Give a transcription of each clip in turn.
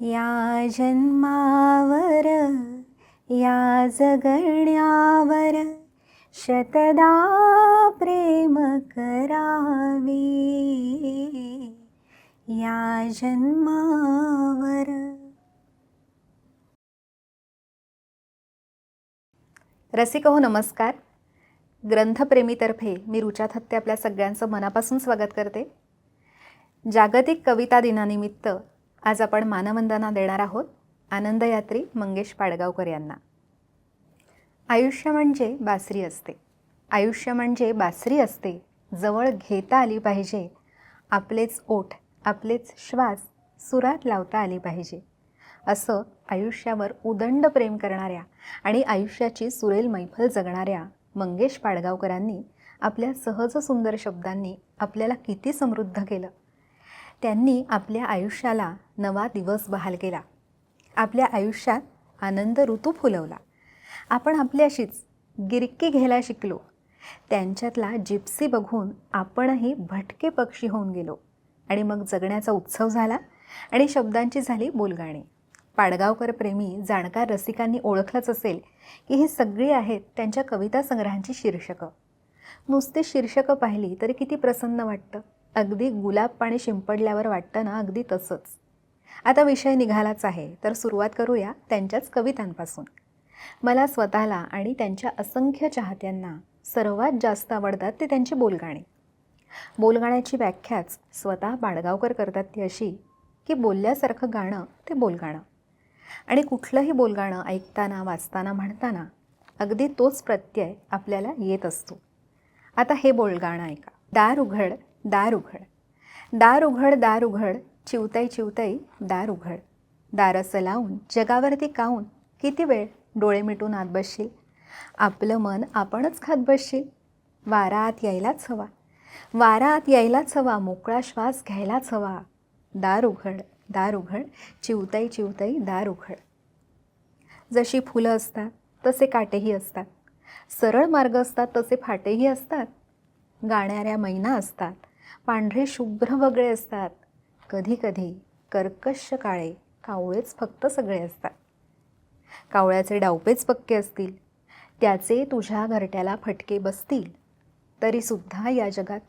या जन्मावर या जगण्यावर शतदा प्रेम करावे. या जन्मावर. रसिक हो नमस्कार. ग्रंथप्रेमीतर्फे मी रुचा थत्ते आपल्या सगळ्यांचं मनापासून स्वागत करते. जागतिक कविता दिनानिमित्त आज आपण मानवंदना देणार आहोत आनंदयात्री मंगेश पाडगावकर यांना. आयुष्य म्हणजे बासरी असते. आयुष्य म्हणजे बासरी असते. जवळ घेता आली पाहिजे. आपलेच ओठ आपलेच श्वास सुरात लावता आली पाहिजे. असं आयुष्यावर उदंड प्रेम करणाऱ्या आणि आयुष्याची सुरेल मैफल जगणाऱ्या मंगेश पाडगावकरांनी आपल्या सहज सुंदर शब्दांनी आपल्याला किती समृद्ध केलं. त्यांनी आपल्या आयुष्याला नवा दिवस बहाल केला. आपल्या आयुष्यात आनंद ऋतू फुलवला. आपण आपल्याशीच गिरकी घ्यायला शिकलो. त्यांच्यातला जिप्सी बघून आपणही भटके पक्षी होऊन गेलो. आणि मग जगण्याचा उत्सव झाला आणि शब्दांची झाली बोलगाणी. पाडगावकर प्रेमी जाणकार रसिकांनी ओळखलंच असेल की ही सगळी आहेत त्यांच्या कविता संग्रहांची शीर्षकं. नुसती शीर्षकं पाहिली तरी किती प्रसन्न वाटतं. अगदी गुलाब पाणी शिंपडल्यावर वाटतं ना अगदी तसंच. आता विषय निघालाच आहे तर सुरुवात करूया त्यांच्याच कवितांपासून. मला स्वतःला आणि त्यांच्या असंख्य चाहत्यांना सर्वात जास्त आवडतात ते त्यांची बोलगाणी. बोलगाण्याची व्याख्याच स्वतः बाळगावकर करतात ती अशी की बोलल्यासारखं गाणं ते बोलगाणं. आणि कुठलंही बोलगाणं ऐकताना वाचताना म्हणताना अगदी तोच प्रत्यय आपल्याला येत असतो. आता हे बोलगाणं ऐका. दार उघड दार उघड. दार उघड दार उघड चिवताई चिवताई दार उघड. दार असं लावून जगावरती काऊन किती वेळ डोळे मिटून आत बसशील? आपलं मन आपणच खात बसशील. वारा आत यायलाच हवा. वारा आत यायलाच हवा. मोकळा श्वास घ्यायलाच हवा. दार उघड दार उघड चिवताई चिवताई दार उघड. जशी फुलं असतात तसे काटेही असतात. सरळ मार्ग असतात तसे फाटेही असतात. गाणाऱ्या मैना असतात. पांढरे शुभ्र वगळे असतात. कधी कधी कर्कश काळे कावळेच फक्त सगळे असतात. कावळ्याचे डावपेच पक्के असतील. त्याचे तुझ्या घरट्याला फटके बसतील. तरीसुद्धा या जगात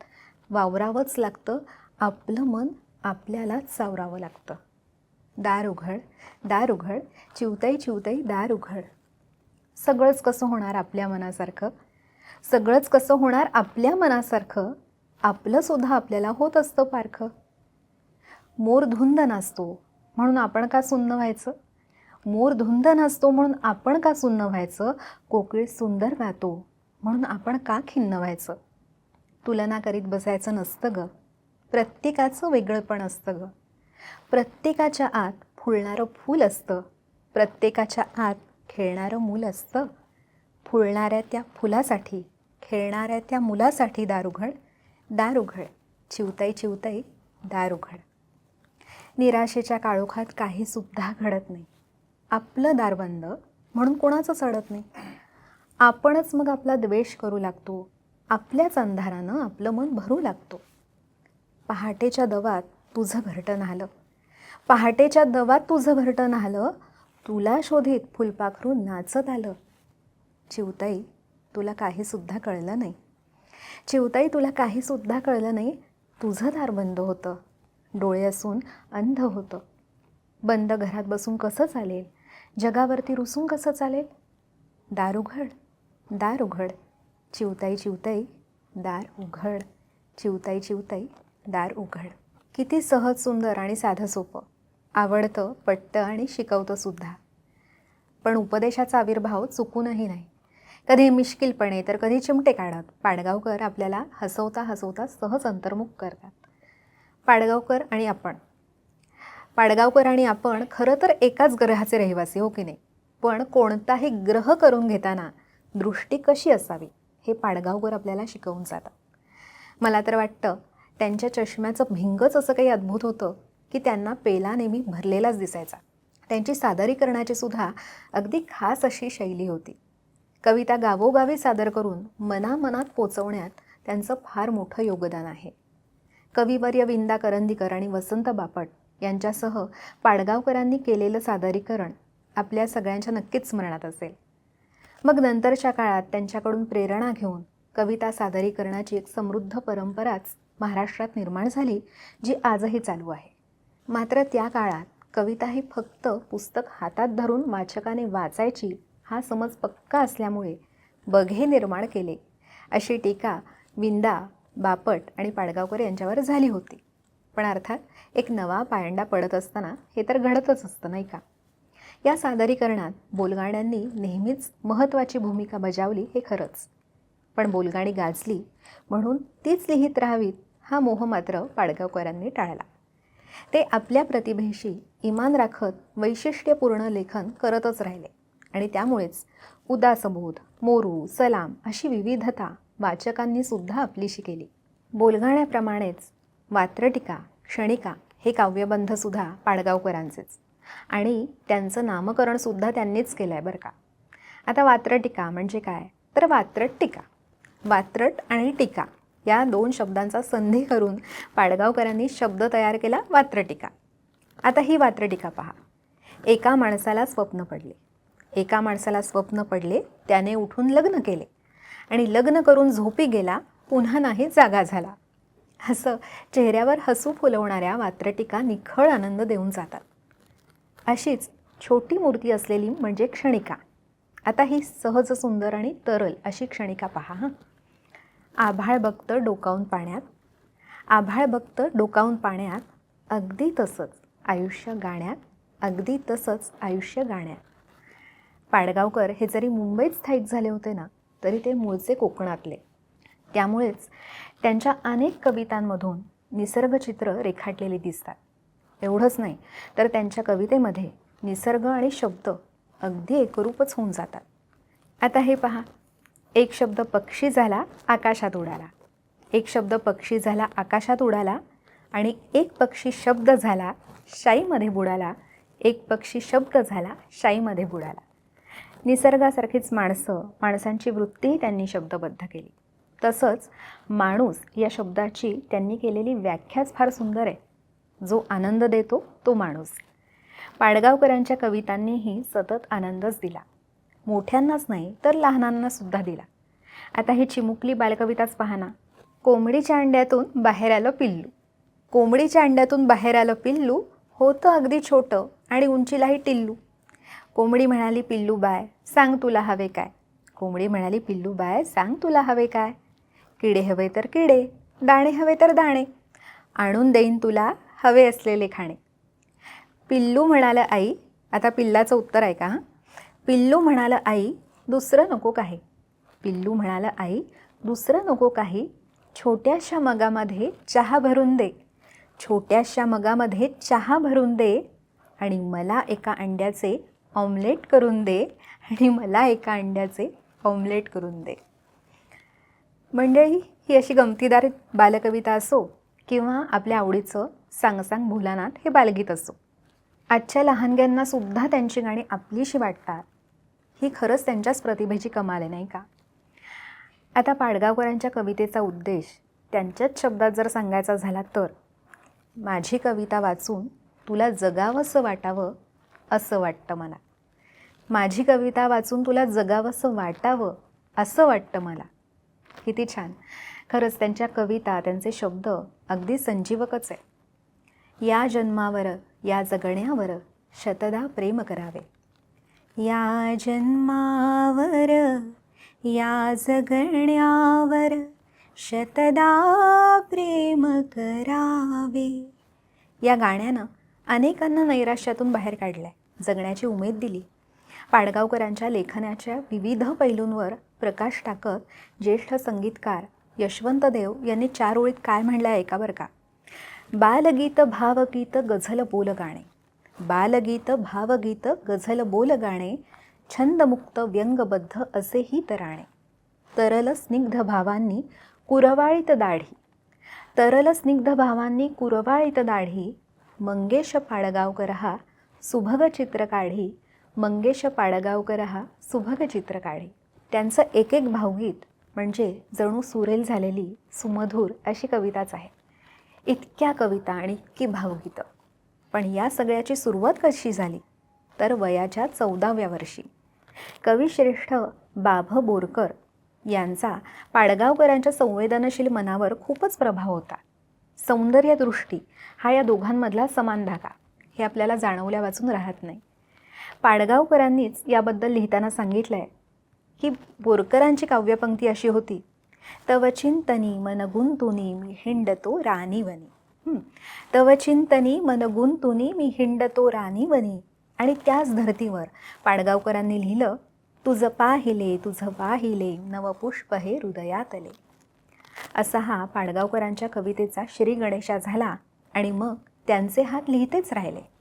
वावरावंच लागतं. आपलं मन आपल्यालाच सावरावं लागतं. दार उघड दार उघड चिवताई चिवताई दार उघड. सगळंच कसं होणार आपल्या मनासारखं? सगळंच कसं होणार आपल्या मनासारखं? आपलंसुद्धा आपल्याला होत असतं पारखं. मोर धुंद नाचतो म्हणून आपण का सुन्न व्हायचं? मोर धुंद नाचतो म्हणून आपण का सुन्न व्हायचं? कोकिळ सुंदर गातो म्हणून आपण का खिन्न व्हायचं? तुलना करीत बसायचं नसतं गं. प्रत्येकाचं वेगळंपण असतं गं. प्रत्येकाच्या आत फुलणारं फूल असतं. प्रत्येकाच्या आत खेळणारं मूल असतं. फुलणाऱ्या त्या फुलासाठी खेळणाऱ्या त्या मुलासाठी दारुघड दार उघड. चिवताई चिवताई दार उघड. निराशेच्या काळोखात काहीसुद्धा घडत नाही. आपलं दार बंद म्हणून कोणाचं चढत नाही. आपणच मग आपला द्वेष करू लागतो. आपल्याच अंधारानं आपलं मन भरू लागतो. पहाटेच्या दवात तुझं घरटं आलं. पहाटेच्या दवात तुझं घरटं आलं. तुला शोधित फुलपाखरू नाचत आलं. चिवताई तुला काहीसुद्धा कळलं नाही. चिवताई तुला काहीसुद्धा कळलं नाही? तुझं दार बंद होतं. डोळे असून अंध होतं. बंद घरात बसून कसं चालेल? जगावरती रुसून कसं चालेल? दार उघड दार उघड. चिवताई चिवताई दार उघड. चिवताई चिवताई दार उघड. किती सहज सुंदर आणि साधं सोपं. आवडतं पटतं आणि शिकवतं सुद्धा. पण उपदेशाचा आविर्भाव चुकूनही नाही. कधी मिश्किलपणे तर कधी चिमटे काढत? पाडगावकर आपल्याला हसवता हसवता सहज अंतर्मुख करतात. पाडगावकर आणि आपण. पाडगावकर आणि आपण खरं तर एकाच ग्रहाचे रहिवासी हो की नाही? पण कोणताही ग्रह करून घेताना दृष्टी कशी असावी हे पाडगावकर आपल्याला शिकवून जातात. मला तर वाटतं त्यांच्या चष्म्याचं भिंगच असं काही अद्भुत होतं की त्यांना पेला नेहमी भरलेलाच दिसायचा. त्यांची सादरीकरणाची सुद्धा अगदी खास अशी शैली होती. कविता गावोगावी सादर करून मनामनात पोचवण्यात त्यांचं फार मोठं योगदान आहे. कविवर्य विंदा करंदीकर आणि वसंत बापट यांच्यासह पाडगावकरांनी केलेलं सादरीकरण आपल्या सगळ्यांच्या नक्कीच स्मरणात असेल. मग नंतरच्या काळात त्यांच्याकडून प्रेरणा घेऊन कविता सादरीकरणाची एक समृद्ध परंपराच महाराष्ट्रात निर्माण झाली जी आजही चालू आहे. मात्र त्या काळात कविता ही फक्त पुस्तक हातात धरून वाचकाने वाचायची हा समज पक्का असल्यामुळे बघे निर्माण केले अशी टीका विंदा बापट आणि पाडगावकर यांच्यावर झाली होती. पण अर्थात एक नवा पायंडा पडत असताना हे तर घडतच असतं नाही का? या सादरीकरणात बोलगाण्यांनी नेहमीच महत्त्वाची भूमिका बजावली हे खरंच. पण बोलगाणी गाजली म्हणून तीच लिहित राहावीत हा मोह मात्र पाडगावकरांनी टाळला. ते आपल्या प्रतिभेशी इमान राखत वैशिष्ट्यपूर्ण लेखन करतच राहिले. आणि त्यामुळेच उदासबोध मोरू सलाम अशी विविधता वाचकांनी सुद्धा आपलीशी केली. बोलगाण्याप्रमाणेच वात्रटिका क्षणिका हे काव्यबंधसुद्धा पाडगावकरांचेच. आणि त्यांचं नामकरणसुद्धा त्यांनीच केलं आहे बरं का. आता वात्रटिका म्हणजे काय? तर वात्रट टीका. वात्रट आणि टीका या दोन शब्दांचा संधी करून पाडगावकरांनी शब्द तयार केला वात्रटिका. आता ही वात्रटिका पहा. एका माणसाला स्वप्न पडले. एका माणसाला स्वप्न पडले त्याने उठून लग्न केले. आणि लग्न करून झोपी गेला पुन्हा नाही जागा झाला. असं चेहऱ्यावर हसू फुलवणाऱ्या वात्रटिका निखळ आनंद देऊन जातात. अशीच छोटी मूर्ती असलेली म्हणजे क्षणिका. आता ही सहज सुंदर आणि तरल अशी क्षणिका पहा हां. आभाळ बघतं डोकावून पाण्यात आभाळ बघतं डोकावून पाण्यात अगदी तसंच आयुष्य गाण्यात अगदी तसंच आयुष्य गाण्यात. पाडगावकर हे जरी मुंबईत स्थायिक झाले होते ना तरी ते मूळचे कोकणातले. त्यामुळेच त्यांच्या अनेक कवितांमधून निसर्गचित्र रेखाटलेली दिसतात. एवढंच नाही तर त्यांच्या कवितेमध्ये निसर्ग आणि शब्द अगदी एकरूपच होऊन जातात. आता हे पहा. एक शब्द पक्षी झाला आकाशात उडाला. एक शब्द पक्षी झाला आकाशात उडाला. आणि एक पक्षी शब्द झाला शाईमध्ये बुडाला. एक पक्षी शब्द झाला शाईमध्ये बुडाला. निसर्गासारखीच माणसं माणसांची वृत्तीही त्यांनी शब्दबद्ध केली. तसंच माणूस या शब्दाची त्यांनी केलेली व्याख्याच फार सुंदर आहे. जो आनंद देतो तो माणूस. पाडगावकरांच्या कवितांनीही सतत आनंदच दिला. मोठ्यांनाच नाही तर लहानांनासुद्धा दिला. आता ही चिमुकली बालकविताच पहा ना. कोंबडीच्या अंड्यातून बाहेर आलं पिल्लू. कोंबडीच्या अंड्यातून बाहेर आलं पिल्लू होतं अगदी छोटं आणि उंचीलाही टिल्लू. कोंबडी म्हणाली पिल्लू बाय सांग तुला हवे काय. कोंबडी म्हणाली पिल्लू बाय सांग तुला हवे काय. किडे हवे तर किडे दाणे हवे तर दाणे. आणून देईन तुला हवे असलेले खाणे. पिल्लू म्हणालं आई आता पिल्लाचं उत्तर आहे का हां? पिल्लू म्हणालं आई दुसरं नको काही. पिल्लू म्हणालं आई दुसरं नको काही. छोट्याशा मगामध्ये चहा भरून दे. छोट्याशा मगामध्ये चहा भरून दे आणि मला एका अंड्याचे ऑमलेट करून दे आणि मला एका अंड्याचे ऑमलेट करून दे. मंडळी ही अशी गमतीदार बालकविता असो किंवा आपल्या आवडीचं सांग सांग भोलानाथ हे बालगीत असो. आजच्या लहानग्यांना सुद्धा त्यांची गाणी आपलीशी वाटतात. ही खरंच त्यांच्याच प्रतिभेची कमाल आहे नाही का? आता पाडगावकरांच्या कवितेचा उद्देश त्यांच्याच शब्दात जर सांगायचा झाला तर माझी कविता वाचून तुला जगावंसं वाटावं असं वाटतं मला. माझी कविता वाचून तुला जगावंसं वाटावं असं वाटतं मला. किती छान. खरंच त्यांच्या कविता त्यांचे शब्द अगदी संजीवकच आहे या जन्मावर या जगण्यावर शतदा प्रेम करावे. या जन्मावर या जगण्यावर शतदा प्रेम करावे. या गाण्यानं अनेकांना नैराश्यातून बाहेर काढलं आहे जगण्याची उमेद दिली. पाडगावकरांच्या लेखनाच्या विविध पैलूंवर प्रकाश टाकत ज्येष्ठ संगीतकार यशवंत देव यांनी चार ओळीत काय म्हणलं आहे ऐका बरं का. बालगीत भावगीत गझल बोल गाणे. बालगीत भावगीत गझल बोल गाणे. छंदमुक्त व्यंगबद्ध असेही तराणे. तरल स्निग्ध भावांनी कुरवाळीत दाढी. तरल स्निग्ध भावांनी कुरवाळीत दाढी. मंगेश पाडगावकर हा सुभग चित्र काढी. मंगेश पाडगावकर हा सुभग चित्र काढे त्यांचं एक एक भावगीत म्हणजे जणू सुरेल झालेली सुमधूर अशी कविताच आहे. इतक्या कविता आणि इतकी भावगीतं. पण या सगळ्याची सुरुवात कशी झाली? तर वयाच्या चौदाव्या वर्षी. कविश्रेष्ठ बाभ बोरकर यांचा पाडगावकरांच्या संवेदनशील मनावर खूपच प्रभाव होता. सौंदर्यदृष्टी हा या दोघांमधला समान धागा. हे आपल्याला जाणवल्या वाचून राहत नाही. पाडगावकरांनीच याबद्दल लिहिताना सांगितलं आहे की बोरकरांची काव्यपंक्ती अशी होती. तव चिंतनी मन गुंतुनी मी हिंडतो राणीवनी. तव चिंतनी मन गुंतुनी मी हिंडतो राणीवनी. आणि त्याच धर्तीवर पाडगावकरांनी लिहिलं तुझं पाहिले तुझं वाहिले नवपुष्प हे हृदयातले. असा हा पाडगावकरांच्या कवितेचा श्री गणेशा झाला आणि मग त्यांचे हात लिहितेच राहिले.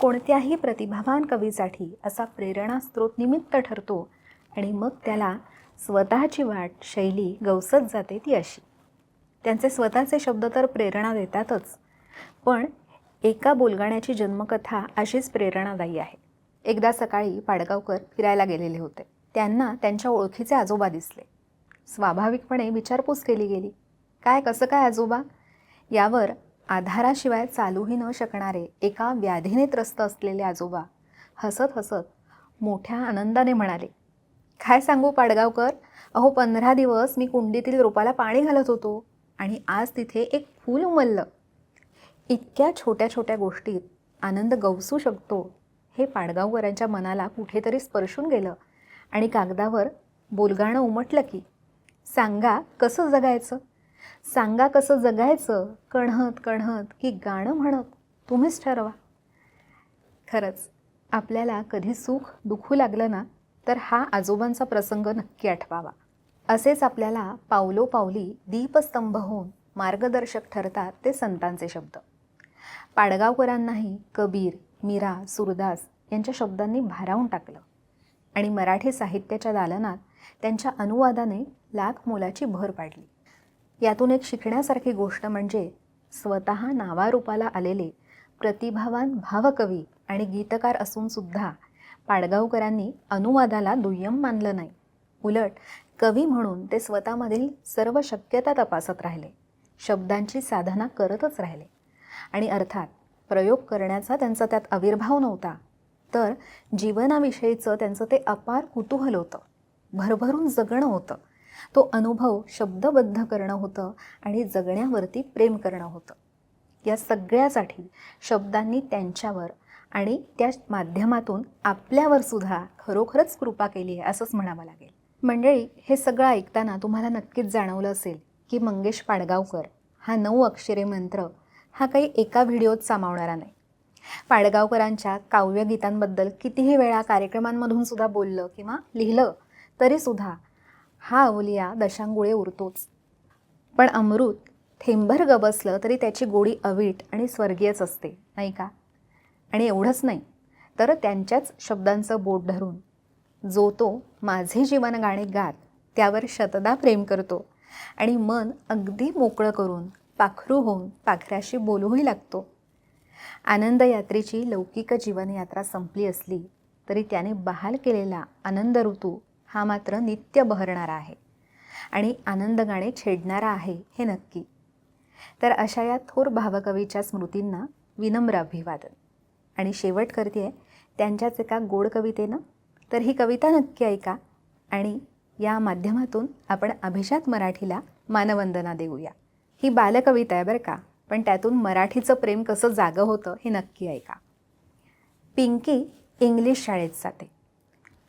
कोणत्याही प्रतिभावान कवीसाठी असा प्रेरणास्त्रोत निमित्त ठरतो आणि मग त्याला स्वतःची वाट शैली गवसत जाते ती अशी. त्यांचे स्वतःचे शब्द तर प्रेरणा देतातच पण एका बोलगाण्याची जन्मकथा अशीच प्रेरणादायी आहे. एकदा सकाळी पाडगावकर फिरायला गेलेले होते. त्यांना त्यांच्या ओळखीचे आजोबा दिसले. स्वाभाविकपणे विचारपूस केली गेली. काय कसं काय आजोबा? यावर आधाराशिवाय चालूही न शकणारे एका व्याधीने त्रस्त असलेले आजोबा हसत हसत मोठ्या आनंदाने म्हणाले काय सांगू पाडगावकर? अहो पंधरा दिवस मी कुंडीतील रोपाला पाणी घालत होतो आणि आज तिथे एक फूल उमललं. इतक्या छोट्या छोट्या गोष्टीत आनंद गवसू शकतो. हे पाडगावकरांच्या मनाला कुठेतरी स्पर्शून गेलं आणि कागदावर बोलगाणं उमटलं की सांगा कसं जगायचं? सांगा कसं जगायचं? कणहत कणहत की गाणं म्हणत? तुम्हीच ठरवा. खरंच आपल्याला कधी सुख दुखू लागलं ना तर हा आजोबांचा प्रसंग नक्की आठवावा. असेच आपल्याला पावलोपावली दीपस्तंभ होऊन मार्गदर्शक ठरतात ते संतांचे शब्द. पाडगावकरांनाही कबीर मीरा सुरदास यांच्या शब्दांनी भारावून टाकलं. आणि मराठी साहित्याच्या दालनात त्यांच्या अनुवादाने लाख मोलाची भर पाडली. यातून एक शिकण्यासारखी गोष्ट म्हणजे स्वतः नावारूपाला आलेले प्रतिभावान भावकवी आणि गीतकार असूनसुद्धा पाडगावकरांनी अनुवादाला दुय्यम मानलं नाही. उलट कवी म्हणून ते स्वतःमधील सर्व शक्यता तपासत राहिले शब्दांची साधना करतच राहिले. आणि अर्थात प्रयोग करण्याचा त्यांचा त्यात आविर्भाव नव्हता तर जीवनाविषयीचं त्यांचं ते अपार कुतूहल होतं. भरभरून जगणं होतं. तो अनुभव शब्दबद्ध करणं होतं आणि जगण्यावरती प्रेम करणं होतं. या सगळ्यासाठी शब्दांनी त्यांच्यावर आणि त्या माध्यमातून आपल्यावर सुद्धा खरोखरच कृपा केली आहे असंच म्हणावं लागेल. मंडळी हे सगळं ऐकताना तुम्हाला नक्कीच जाणवलं असेल की मंगेश पाडगावकर हा नऊ अक्षरे मंत्र हा काही एका व्हिडिओत सामावणारा नाही. पाडगावकरांच्या काव्यगीतांबद्दल कितीही वेळा कार्यक्रमांमधून सुद्धा बोललं किंवा लिहिलं तरीसुद्धा हा अवलिया दशांगुळे उरतोच. पण अमृत थेंभर गबसलं तरी त्याची गोडी अवीट आणि स्वर्गीयच असते नाही का? आणि एवढंच नाही तर त्यांच्याच शब्दांचं बोट धरून जो तो माझे जीवन गाणे गात त्यावर शतदा प्रेम करतो आणि मन अगदी मोकळं करून पाखरू होऊन पाखऱ्याशी बोलूही लागतो. आनंद यात्रेची लौकिक जीवनयात्रा संपली असली तरी त्याने बहाल केलेला आनंद ऋतू हा मात्र नित्य बहरणारा आहे आणि आनंद गाणे छेडणारा आहे हे नक्की. तर अशा या थोर भावकवीच्या स्मृतींना विनम्र अभिवादन. आणि शेवट करते त्यांच्याच एका गोड कवितेनं. तर ही कविता नक्की ऐका आणि या माध्यमातून आपण अभिजात मराठीला मानवंदना देऊया. ही बालकविता आहे बरं का पण त्यातून मराठीचं प्रेम कसं जागं होतं हे नक्की ऐका. पिंकी इंग्लिश शाळेत जाते.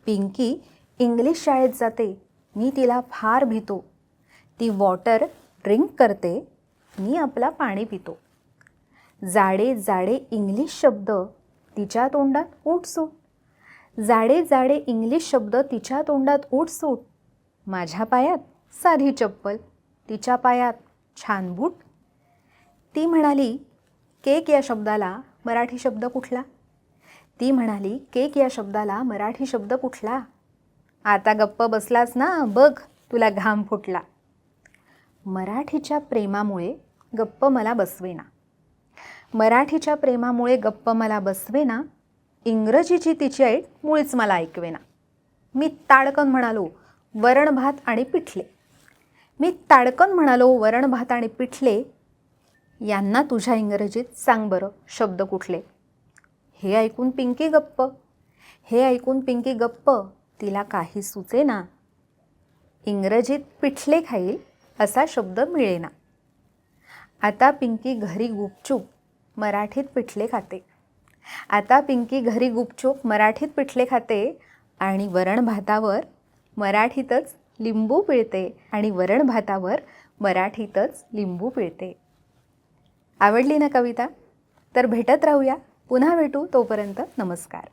पिंकी इंग्लिश शाळेत जाते. मी तिला फार भीतो. ती वॉटर ड्रिंक करते. मी आपला पाणी पितो. जाडे जाडे इंग्लिश शब्द तिच्या तोंडात उठसूट जाडे जाडे इंग्लिश शब्द तिच्या तोंडात उठसूट माझ्या पायात साधी चप्पल तिच्या पायात छान बूट. ती म्हणाली केक या शब्दाला मराठी शब्द कुठला? ती म्हणाली केक या शब्दाला मराठी शब्द कुठला? आता गप्प बसलास ना बघ तुला घाम फुटला. मराठीच्या प्रेमामुळे गप्प मला बसवेना. मराठीच्या प्रेमामुळे गप्प मला बसवेना इंग्रजीची तिची ऐट मुळीच मला ऐकवेना. मी ताडकन म्हणालो वरण भात आणि पिठले. मी ताडकन म्हणालो वरण भात आणि पिठले. यांना तुझ्या इंग्रजीत सांग बरं शब्द कुठले? हे ऐकून पिंकी गप्प. हे ऐकून पिंकी गप्प. तिला काही सुचेना इंग्रजीत पिठले खाईल असा शब्द मिळेना. आता पिंकी घरी गुपचूप मराठीत पिठले खाते. आता पिंकी घरी गुपचूप मराठीत पिठले खाते आणि वरण भातावर मराठीतच लिंबू पिळते आणि वरण भातावर मराठीतच लिंबू पिळते. आवडली ना कविता? तर भेटत राहूया. पुन्हा भेटू तोपर्यंत नमस्कार.